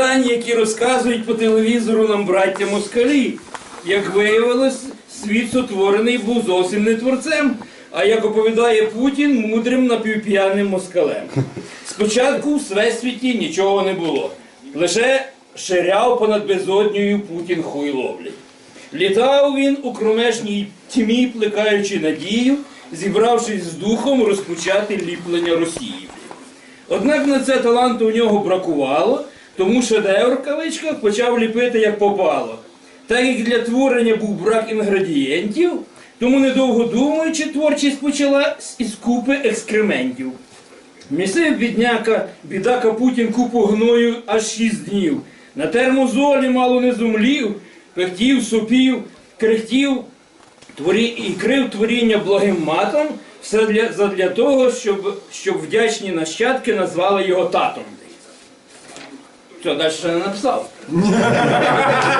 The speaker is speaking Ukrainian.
оповідань, які розказують по телевізору нам браття москалі. Як виявилось, світ сотворений був зовсім не творцем, а як оповідає Путін, мудрим напівп'яним москалем. Спочатку в всесвіті нічого не було. Лише ширяв понад безоднею Путін хуйловлять. Літав він у кромешній тьмі, плекаючи надію, зібравшись з духом розпочати ліплення Росії. Однак на це таланту у нього бракувало, тому шедевр в кавичках почав ліпити як попало. Так як для творення був брак інгредієнтів, тому недовго думаючи, творчість почала із купи екскрементів. Місив бідняка, бідака Путін купу гною аж шість днів. На термозолі мало не зумлів, пехтів, сопів, крехтів творі... і крив творіння благим матом, все для... задля того, щоб... щоб вдячні нащадки назвали його татом. Що, дальше написал?